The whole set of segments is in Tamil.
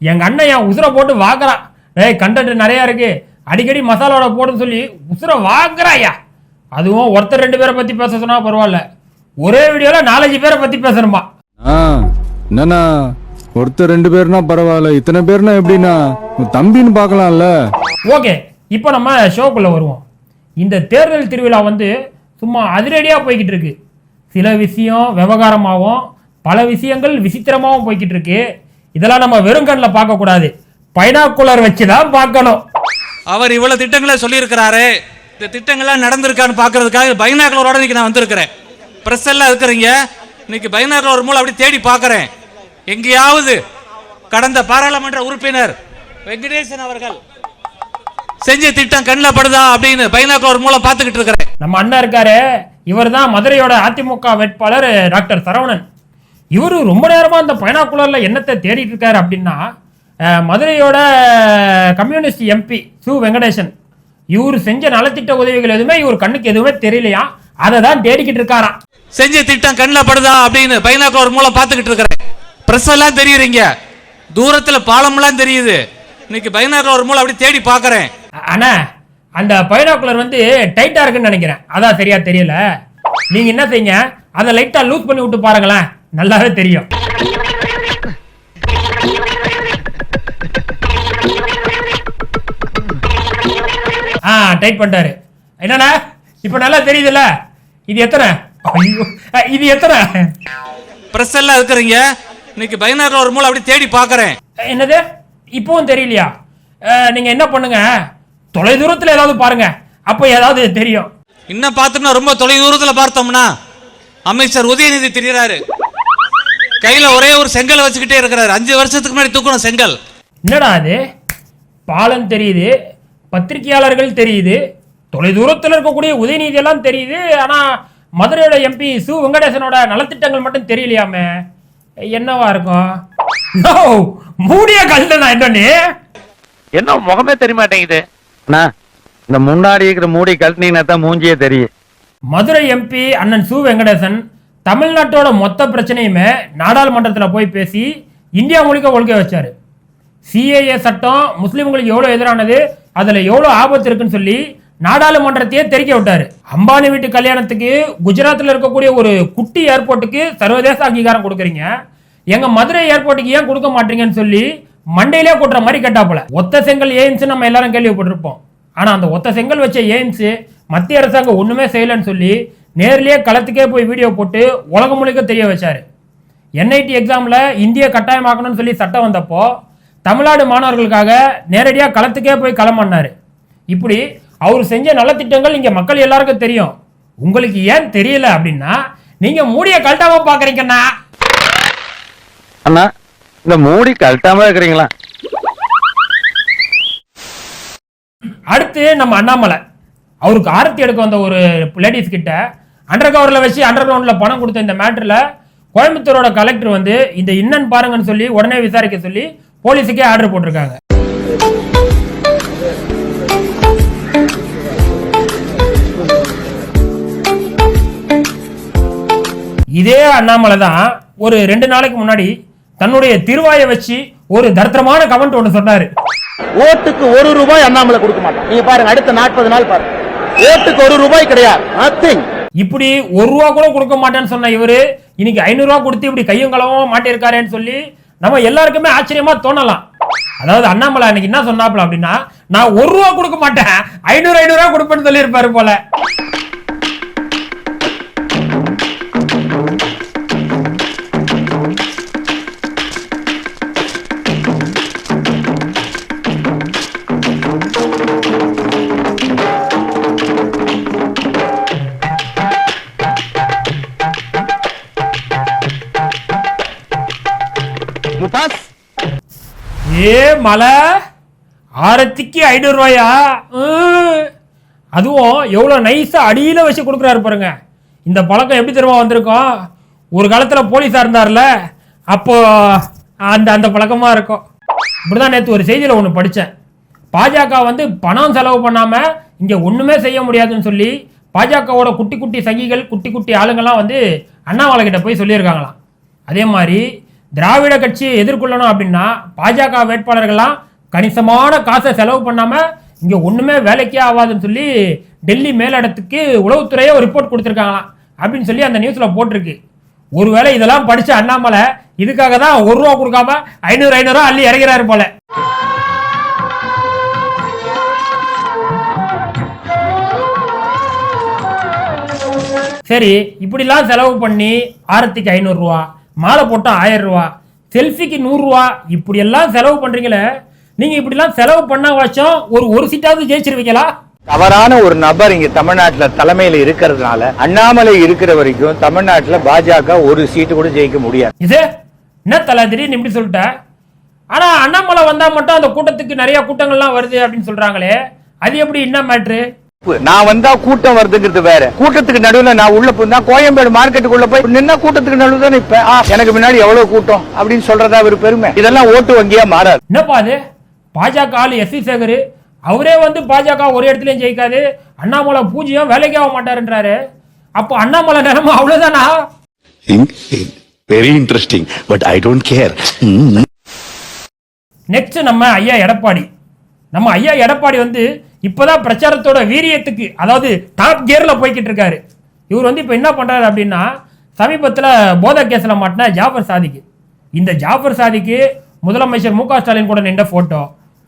எங்க அண்ணன் என் உசுரை போட்டு வாங்குறான் டேய் கண்டென்ட் நிறைய இருக்கு. அடிக்கடி மசாலாவோட போடுன்னு சொல்லி உசுரை வாங்குறாயா அதுவும் ஒருத்தர் ரெண்டு பேரை பத்தி பேச சொன்னா பரவாயில்ல. ஒரே வீடியோல நாலஞ்சு பேரை பத்தி பேசணுமா? ஆ என்னண்ணா? ஒருத்தர் ரெண்டு பேர்னா பரவாயில்ல. இத்தனை பேர்னா எப்படின்னா தம்பின்னு பார்க்கலாம்ல. ஓகே இப்போ நம்ம ஷோக்குள்ள வருவோம். இந்த தேர்தல் திருவிழா வந்து சும்மா அதிரடியாக போய்கிட்டு இருக்கு. சில விஷயம் விவகாரமாகவும் பல விஷயங்கள் விசித்திரமாகவும் போய்கிட்டு இருக்கு. இதெல்லாம் நம்ம வெறும் கண்ணில் பார்க்கக்கூடாது. பைனாக்குலர் வச்சு தான் பார்க்கணும். அவர் இவ்வளவு திட்டங்களை சொல்லியிருக்கிறாரு. இந்த திட்டங்கள்லாம் நடந்திருக்கான்னு பார்க்கறதுக்காக பைனாக்குலரோட இன்னைக்கு நான் வந்திருக்கிறேன். ப்ரெஸ் எல்லாம் இருக்கிறீங்க. இன்னைக்கு பைனாக்குலர் மூலம் அப்படி தேடி பார்க்கறேன். எங்கேயாவது கடந்த பாராளுமன்ற உறுப்பினர் வெங்கடேசன் அவர்கள் செஞ்ச திட்டம் கண்ணில் படுதா அப்படின்னு பைனாக்குலர் மூலம் பார்த்துக்கிட்டு இருக்கிறேன். நம்ம அண்ணன் இருக்காரு. இவர் தான் மதுரையோட அதிமுக வேட்பாளர் டாக்டர் சரவணன். இவரு ரொம்ப நேரமா அந்த பைனாக்குலர்ல என்னத்தை தேடிட்டு இருக்காரு அப்படின்னா மதுரையோட கம்யூனிஸ்ட் எம்பி சு. வெங்கடேசன் இவர் செஞ்ச நலத்திட்ட உதவிகள் எதுவுமே இவர் கண்ணுக்கு எதுவுமே தெரியலையா? அதை தான் தேடிக்கிட்டு இருக்காராம். செஞ்ச திட்டம் கண்ணில் படுதா அப்படின்னு பைனாக்குலர் மூலம் பார்த்துக்கிட்டு இருக்கிறேன். ப்ரெஸ் எல்லாம் தெரியுறீங்க. தூரத்தில் பாலம்லாம் தெரியுது. இன்னைக்கு பைனாக்குலர் மூலம் அப்படி தேடி பார்க்கறேன். அண்ணா அந்த பைனாக்குலர் வந்து டைட்டா இருக்குன்னு நினைக்கிறேன். அதான் சரியா தெரியல. நீங்க என்ன செய்யுங்க? அதை லைட்டா லூஸ் பண்ணி விட்டு பாருங்களேன். நல்லாவே தெரியும். ஆ டைட் பண்ணிட்டாரு. என்னண்ணா? இப்போ நல்லா தெரியுதுல்ல? இது எத்தனை? இது எத்தனை? ப்ரெஸ் எல்லாம் இருக்கிறீங்க. இன்னைக்கு பைனாக்குலர் மூலம் அப்படி தேடி பார்க்கறேன் என்னது? இப்பவும் தெரியலையா? அஹ், நீங்க என்ன பண்ணுங்க? தொலை தூரத்துல ஏதாவது பாருங்க. அப்போ ஏதாவது தெரியும். இன்னும் பார்த்தோம்னா ரொம்ப தொலை தூரத்தில் பார்த்தோம்னா அமைச்சர் உதயநிதி தெரியுறாரு. கையில ஒரே ஒரு செங்கல் வச்சுக்கிட்டே இருக்கிறாரு. அஞ்சு வருஷத்துக்கு முன்னாடி தூக்கணும் செங்கல். என்னடா அது? பாலம் தெரியுது பத்திரிகையாளர்கள் தெரியுது தொலை தூரத்தில் இருக்கக்கூடிய உதயநிதி எல்லாம் தெரியுது ஆனா மதுரையோட எம்பி சு வெங்கடேசனோட நலத்திட்டங்கள் மட்டும் தெரியலையாமே? என்னவா இருக்கும்? நோ மூடிய கல்ல நான் என்னன்னு. என்ன முகமே தெரிய மாட்டேங்குது. அண்ணா இந்த முன்னாடி இருக்கிற மூடி கழட்டினீங்கன்னா தான் மூஞ்சியே தெரியும். மதுரை எம்பி அண்ணன் சு வெங்கடேசன் தமிழ்நாட்டோட மொத்த பிரச்சனையுமே நாடாளுமன்றத்தில் போய் பேசி இந்தியா முழுக்க ஒழுக்க வச்சார். சிஏஏ சட்டம் முஸ்லீம்களுக்கு எவ்வளோ எதிரானது அதில் எவ்வளோ ஆபத்து இருக்குன்னு சொல்லி நாடாளுமன்றத்தையே தெரிக்க விட்டார். அம்பானி வீட்டு கல்யாணத்துக்கு குஜராத்தில் இருக்கக்கூடிய ஒரு குட்டி ஏர்போர்ட்டுக்கு சர்வதேச அங்கீகாரம் கொடுக்குறீங்க. எங்கள் மதுரை ஏர்போர்ட்டுக்கு ஏன் கொடுக்க மாட்டீங்கன்னு சொல்லி மண்டையிலே கொட்டுற மாதிரி கேட்டாப்புல. ஒத்த செங்கல் எய்ம்ஸ் நம்ம எல்லாரும் கேள்விப்பட்டிருப்போம். ஆனால் அந்த ஒத்த செங்கல் வச்ச எய்ம்ஸ் மத்திய அரசாங்கம் ஒன்றுமே செய்யலைன்னு சொல்லி நேர்லயே களத்துக்கே போய் வீடியோ போட்டு உலகம் முழுக்க தெரிய வச்சாரு. என்ஐடி எக்ஸாம்ல இந்திய கட்டாயமாக்கணும்னு சொல்லி சட்டம் வந்தப்போ தமிழ்நாடு மாணவர்களுக்காக நேரடியா களத்துக்கே போய் களம் பண்ணாரு இப்படி அவர் செஞ்ச நலத்திட்டங்கள் இங்க மக்கள் எல்லாருக்கும் தெரியும். உங்களுக்கு ஏன் தெரியல அப்படின்னா நீங்க மூடிய கழட்டாம பாக்குறீங்கண்ணா அண்ணா இந்த மூடி கழட்டாம இருக்கிறீங்களா? அடுத்து நம்ம அண்ணாமலை. அவருக்கு ஆரத்தி எடுக்க வந்த ஒரு லேடிஸ் கிட்ட அண்டர் கவரில் வச்சு அண்டர் கிரவுண்டில் பணம் கொடுத்த இந்த மேட்டரில் கோயம்புத்தூரோட கலெக்டர் வந்து இந்த இன்னன் பாருங்கன்னு சொல்லி உடனே விசாரிக்க சொல்லி போலீஸுக்கே ஆர்டர் போட்டிருக்காங்க. இதே அண்ணாமலை தான் ஒரு ரெண்டு நாளைக்கு முன்னாடி தன்னுடைய திருவாயை வச்சு ஒரு தர்த்தமான கமெண்ட் ஒன்று சொன்னாரு. ஓட்டுக்கு ஒரு ரூபாய் அண்ணாமலை கொடுக்க மாட்டான். நீங்க பாருங்க அடுத்த நாற்பது நாள் பாருங்க. ஓட்டுக்கு ஒரு ரூபாய் கிடையாது. நத்திங் இப்படி ஒரு ரூபா கூட கொடுக்க மாட்டேன்னு சொன்ன இவரு இன்னைக்கு ஐநூறு ரூபா கொடுத்து இப்படி கையும் களவும் மாட்டிருக்காருன்னு சொல்லி நம்ம எல்லாருக்குமே ஆச்சரியமா தோணலாம். அதாவது அண்ணாமலை அன்னைக்கு என்ன சொன்னாப்ல அப்படின்னா நான் ஒரு ரூபா கொடுக்க மாட்டேன் ஐநூறு ஐநூறு ரூபா கொடுப்பேன்னு சொல்லியிருப்பாரு போல. ஏ மலை? ஆரத்திக்கு ஐநூறு ரூபாயா? ம். அதுவும் எவ்வளோ நைஸாக அடியில் வச்சு கொடுக்குறாரு பாருங்க. இந்த பழக்கம் எப்படி தெரியுமா வந்திருக்கோம் ஒரு காலத்தில் போலீஸாக இருந்தார்ல அப்போ அந்த அந்த பழக்கமாக இருக்கும். இப்படிதான் நேற்று ஒரு செய்தியில் ஒன்று படித்தேன் பாஜக வந்து பணம் செலவு பண்ணாமல் இங்கே ஒன்றுமே செய்ய முடியாதுன்னு சொல்லி பாஜகவோட குட்டி குட்டி சங்கிகள் குட்டி குட்டி ஆளுங்கள்லாம் வந்து அண்ணாமலை கிட்ட போய் சொல்லியிருக்காங்களாம். அதே மாதிரி திராவிட கட்சியை எதிர்கொள்ளணும் அப்படின்னா பாஜக வேட்பாளர்கள்லாம் கணிசமான காசை செலவு பண்ணாமல் இங்கே ஒன்றுமே வேலைக்கே ஆகாதுன்னு சொல்லி டெல்லி மேலிடத்துக்கு உளவுத்துறையே ஒரு ரிப்போர்ட் கொடுத்துருக்காங்களாம் அப்படின்னு சொல்லி அந்த நியூஸில் போட்டிருக்கு. ஒருவேளை இதெல்லாம் படித்த அண்ணாமலை இதுக்காக தான் ஒரு ரூபா கொடுக்காம ஐநூறு ஐநூறுரூவா அள்ளி இறங்கிறாரு போல. சரி இப்படிலாம் செலவு பண்ணி ஆயிரத்துக்கு ஐநூறுரூவா மாலை போட்டால் ஆயிரம் ரூபா செல்ஃபிக்கு நூறுரூவா இப்படியெல்லாம் செலவு பண்ணுறீங்களே நீங்கள் இப்படிலாம் செலவு பண்ண வச்சோம் ஒரு ஒரு சீட்டாவது ஜெயிச்சிருவீங்களா? தவறான ஒரு நபர் இங்க தமிழ்நாட்டுல தலைமையில இருக்கிறதுனால அண்ணாமலை இருக்கிற வரைக்கும் தமிழ்நாட்டுல பாஜக ஒரு சீட்டு கூட ஜெயிக்க முடியாது. இது என்ன தலை திடீர்னு இப்படி சொல்லிட்ட? ஆனா அண்ணாமலை வந்தா மட்டும் அந்த கூட்டத்துக்கு நிறைய கூட்டங்கள்லாம் வருது அப்படின்னு சொல்றாங்களே அது எப்படி என்ன மேட்ரு நான் வந்தா கூட்டம் வருதுங்கிறது வேற. கூட்டத்துக்கு நடுவுல நான் உள்ள போய் கோயம்பேடு மார்க்கெட்டுக்குள்ள போய் நின்னா கூட்டத்துக்கு நடுவுல தான் இப்ப? எனக்கு முன்னாடி எவ்வளவு கூட்டம் அப்படின்னு சொல்றதா ஒரு பெருமை. இதெல்லாம் ஓட்டு வங்கியா மாறாது. என்னப்பா அது? பாஜக ஆளு எஸ். சி சேகர். அவரே வந்து பாஜக ஒரு இடத்துலயும் ஜெயிக்காது. அண்ணாமலை பூஜ்ஜியம் வேலைக்கு ஆக மாட்டாருன்றாரு. அப்போ அண்ணாமலை நிலைமை அவ்வளவுதானா? Very interesting, but I don't care. Next நம்ம ஐயா எடப்பாடி. நம்ம ஐயா எடப்பாடி வந்து இப்போதான் பிரச்சாரத்தோட வீரியத்துக்கு அதாவது டாப் கியர்ல போய்கிட்டு இருக்காரு. இவர் வந்து இப்போ என்ன பண்றாரு அப்படின்னா சமீபத்தில் போதை கேஸ்ல மாட்டின ஜாஃபர் சாதிக்கு. இந்த ஜாஃபர் சாதிக்கு முதலமைச்சர் மு ஸ்டாலின் கூட நின்ற போட்டோ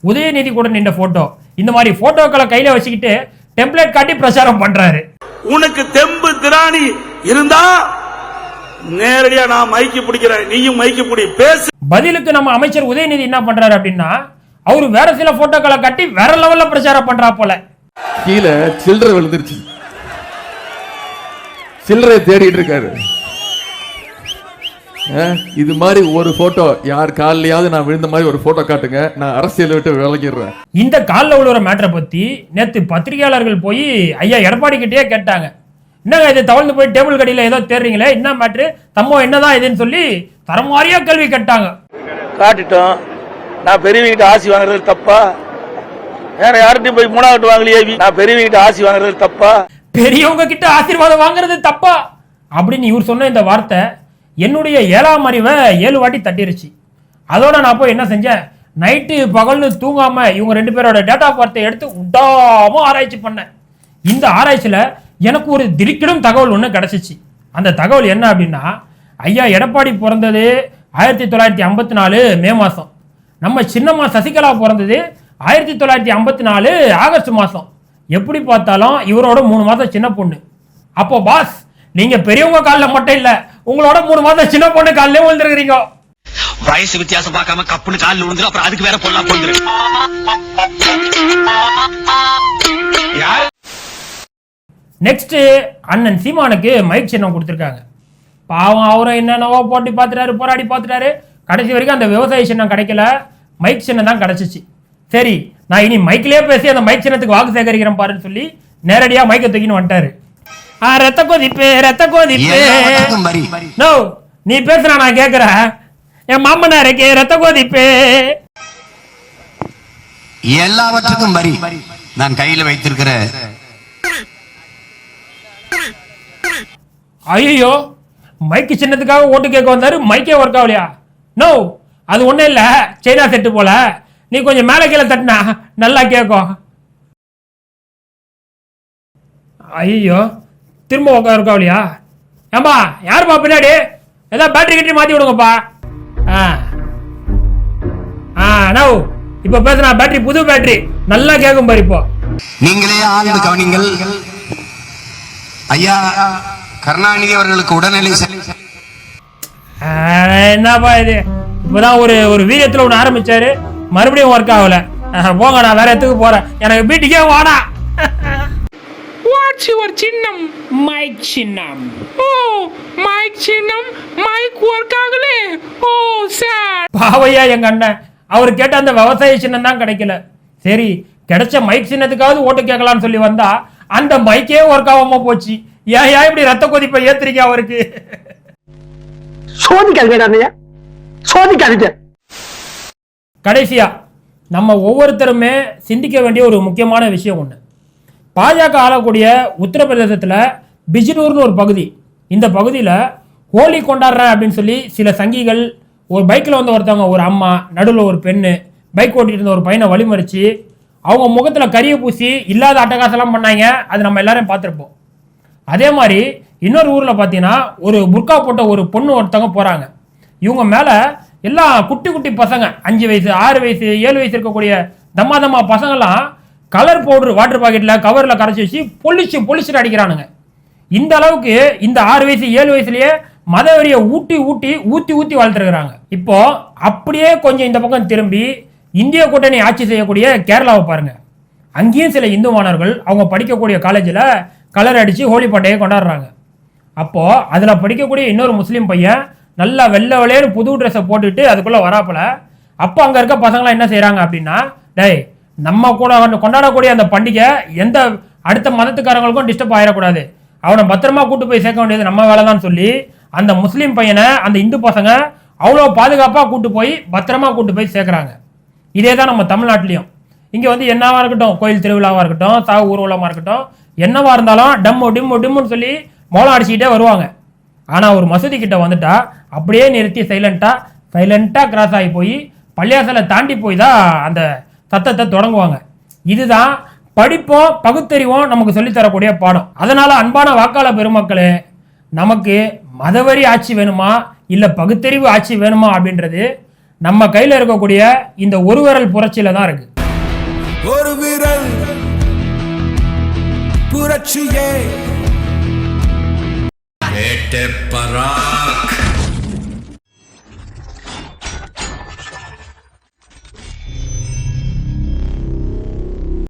உதயநிதி கூட நின்ற போட்டோ இந்த மாதிரி போட்டோக்களை கையில வச்சுக்கிட்டு டெம்ப்ளேட் காட்டி பிரச்சாரம் பண்றாரு. உனக்கு தெம்பு திராணி இருந்தா நேரடியா நான் மைக்கு பிடிக்கிறேன் நீயும் மைக்கு பிடி பேசு. பதிலுக்கு நம்ம அமைச்சர் உதயநிதி என்ன பண்றாரு அப்படின்னா அவரு வேற சில போட்டோக்களை காட்டி வேற லெவல்ல பிரச்சாரம் பண்றா போல. கீழே சில்லறை விழுந்துருச்சு. சில்லறை தேடிட்டு இருக்காரு. இது மாதிரி ஒரு போட்டோ யார் காலையாவது நான் விழுந்த மாதிரி ஒரு போட்டோ காட்டுங்க. நான் அரசியலை விட்டு விலகிடுறேன். இந்த காலில் விழுற மேட்டரை பத்தி நேத்து பத்திரிகையாளர்கள் போய் ஐயா எடப்பாடி கிட்டே கேட்டாங்க. என்னங்க இது தவழ்ந்து போய் டேபிள் கடியில ஏதோ தேடுறீங்களே என்ன மேட்ரு தம்மோ என்னதான் இதுன்னு சொல்லி தரமாரியா கேள்வி கேட்டாங்க. காட்டிட்டோம். நான் பெரியவங்கிட்ட ஆசி வாங்குறது தப்பா? வேற யார்கிட்டயும் போய் மூணாவது வாங்கலையே நான் பெரியவங்கிட்ட ஆசி வாங்குறது தப்பா? பெரியவங்க கிட்ட ஆசீர்வாதம் வாங்குறது தப்பா? அப்படின்னு இவர் சொன்ன இந்த வார்த்தை என்னுடைய ஏழாம் அறிவை ஏழு வாட்டி தட்டிருச்சு. அதோட நான் போய் என்ன செஞ்சேன்? நைட்டு பகல்னு தூங்காம இவங்க ரெண்டு பேரோட டேட்டா பார்த்தை எடுத்து உடாம ஆராய்ச்சி பண்ணேன். இந்த ஆராய்ச்சியில எனக்கு ஒரு திடுக்கிடும் தகவல் ஒன்று கிடைச்சிச்சு. அந்த தகவல் என்ன அப்படின்னா ஐயா எடப்பாடி பிறந்தது ஆயிரத்தி தொள்ளாயிரத்தி ஐம்பத்தி நாலு மே மாதம் நம்ம சின்னம்மா சசிகலா பிறந்தது ஆயிரத்தி தொள்ளாயிரத்தி ஐம்பத்தி நாலு ஆகஸ்ட் மாதம் எப்படி பார்த்தாலும் இவரோட மூணு மாதம் சின்ன பொண்ணு. அப்போ பாஸ் நீங்க பெரியவங்க காலில் மட்டும் இல்ல உங்களோட மூணு மாதம் சின்ன பொண்ணு காலிலே விழுந்துருக்கிறீங்க. வயசு வித்தியாசம் பார்க்காம கப்புன்னு காலில் விழுந்துரும் அப்புறம் அதுக்கு வேற பொல்லா போயிரு நெக்ஸ்ட் அண்ணன் சீமானுக்கு மைக் சின்னம் கொடுத்துருக்காங்க. பாவம் அவரை என்னென்னவோ போட்டு பார்த்துட்டாரு போராடி பார்த்துட்டாரு. கடைசி வரைக்கும் அந்த விவசாய சின்னம் கிடைக்கல. மைக் சின்னம் தான் கிடைச்சிச்சு. சரி நான் இனி மைக்கிலே பேசி அந்த மைக் சின்னத்துக்கு வாக்கு சேகரிக்கிறேன் பாருன்னு சொல்லி நேரடியாக மைக்கை தூக்கின்னு வந்துட்டாரு. ஆ ரத்த கொதிப்பு ரத்த கொதிப்பு. நோ நீ பேசுற நான் கேட்குறேன் என் மாமனாருக்கு ரத்த கொதிப்பு. எல்லாவற்றுக்கும் வரி நான் கையில வைத்திருக்கிற ஐயோ மைக்கு சின்னத்துக்காக ஓட்டு கேட்க வந்தாரு மைக்கே ஒர்க் ஆகலையா? நோ அது ஒன்றும் இல்லை. சைனா செட்டு போல. நீ கொஞ்சம் மேலே கீழே தட்டினா நல்லா கேட்கும் ஐயோ திரும்ப உட்கா ஒர்க் ஆகலையா ஏம்பா யாருப்பா பின்னாடி? ஏதாவது பேட்டரி கட்டி மாற்றி விடுங்கப்பா. ஆ. ஆ நோ இப்போ பேசுனா பேட்டரி புது பேட்டரி நல்லா கேட்கும் பாரு இப்போ. நீங்களே ஆழ்ந்து கவனிங்கள். ஐயா கருணாநிதி அவர்களுக்கு உடல்நிலை என்னப்பா இது? இப்பதான் ஒரு ஒரு வீரியத்துல ஒன்று ஆரம்பிச்சாரு. மறுபடியும் ஒர்க் ஆகல. போங்க நான் வேற இடத்துக்கு போறேன். எனக்கு வீட்டுக்கே வாடா. What's your சின்னம்? மைக் சின்னம். ஓ மைக் சின்னம்? மைக் ஒர்க் ஆகலே? ஓ சார் பாவையா எங்க அண்ணன். அவர் கேட்ட அந்த விவசாய சின்னம் தான் கிடைக்கல. சரி கிடைச்ச மைக் சின்னத்துக்காவது ஓட்டு கேட்கலாம்னு சொல்லி வந்தா அந்த மைக்கே ஒர்க் ஆகாம போச்சு. ஏன் ஏன் இப்படி ரத்த கொதிப்பை ஏத்துறீங்க அவருக்கு? சோதிக்காதீங்க சோதிக்காதீங்க. கடைசியா நம்ம ஒவ்வொருத்தருமே சிந்திக்க வேண்டிய ஒரு முக்கியமான விஷயம் ஒன்று பாஜக ஆளக்கூடிய உத்தரப்பிரதேசத்தில் பிஜினூர்னு ஒரு பகுதி. இந்த பகுதியில் ஹோலி கொண்டாடுறேன் அப்படின்னு சொல்லி சில சங்கிகள் ஒரு பைக்கில் வந்து ஒருத்தவங்க ஒரு அம்மா நடுவில் ஒரு பெண்ணு பைக் ஓட்டிட்டு இருந்த ஒரு பையனை வழிமறிச்சு அவங்க முகத்தில் கறியை பூசி இல்லாத அட்டகாசம்லாம் பண்ணாங்க. அது நம்ம எல்லாரையும் பார்த்துருப்போம். அதே மாதிரி இன்னொரு ஊரில் பார்த்தீங்கன்னா ஒரு புர்கா போட்ட ஒரு பொண்ணு ஒருத்தவங்க போகிறாங்க இவங்க மேலே எல்லாம் குட்டி குட்டி பசங்க அஞ்சு வயசு ஆறு வயசு ஏழு வயசு இருக்கக்கூடிய தம்மா தம்மா பசங்கள்லாம் கலர் பவுடர் வாட்டர் பாக்கெட்டில் கவரில் கரைச்சி வச்சு பொலிச்சு பொலிச்சுட்டு அடிக்கிறானுங்க. இந்த அளவுக்கு இந்த ஆறு வயசு ஏழு வயசுலேயே மதவெறியை ஊட்டி ஊட்டி ஊற்றி ஊற்றி வளர்த்துருக்குறாங்க இப்போ அப்படியே கொஞ்சம் இந்த பக்கம் திரும்பி இந்திய கூட்டணி ஆட்சி செய்யக்கூடிய கேரளாவை பாருங்கள் அங்கேயும் சில இந்து மாணவர்கள் அவங்க படிக்கக்கூடிய காலேஜில் கலர் அடித்து ஹோலி பண்டையை கொண்டாடுறாங்க. அப்போது அதில் படிக்கக்கூடிய இன்னொரு முஸ்லீம் பையன் நல்லா வெள்ளை வெள்ளையன்னு புது ட்ரெஸ்ஸை போட்டுட்டு அதுக்குள்ளே வராப்புல. அப்போ அங்கே இருக்க பசங்களாம் என்ன செய்கிறாங்க அப்படின்னா டேய் நம்ம கூட வந்து கொண்டாடக்கூடிய அந்த பண்டிகை எந்த அடுத்த மதத்துக்காரங்களுக்கும் டிஸ்டர்ப் ஆகிடக்கூடாது அவனை பத்திரமா கூட்டு போய் சேர்க்க வேண்டியது நம்ம வேலை தான் சொல்லி அந்த முஸ்லீம் பையனை அந்த இந்து பசங்க அவ்வளோ பாதுகாப்பாக கூட்டு போய் பத்திரமா கூட்டு போய் சேர்க்குறாங்க. இதே தான் நம்ம தமிழ்நாட்டிலையும். இங்கே வந்து என்னவாக இருக்கட்டும் கோயில் திருவிழாவாக இருக்கட்டும் சாவு ஊர்வலமாக இருக்கட்டும் என்னவாக இருந்தாலும் டம்மு டிம்மு டிம்முன்னு சொல்லி மோளம் அடிச்சுக்கிட்டே வருவாங்க. ஆனால் ஒரு மசூதி கிட்ட வந்துட்டா அப்படியே நிறுத்தி சைலண்ட்டாக சைலண்ட்டாக கிராஸ் ஆகி போய் பள்ளியாசலை தாண்டி போய் தான் அந்த சத்தத்தை தொடங்குவாங்க. இதுதான் படிப்போம் பகுத்தறிவும் நமக்கு சொல்லித் தரக்கூடிய பாடம். அதனால் அன்பான வாக்காளர் பெருமக்களே நமக்கு மதவரி ஆட்சி வேணுமா? இல்லை பகுத்தறிவு ஆட்சி வேணுமா அப்படின்றது நம்ம கையில் இருக்கக்கூடிய இந்த ஒரு விரல் தான் இருக்கு. ஒரு விரல் புரட்சியே. கேட்ட பராக்.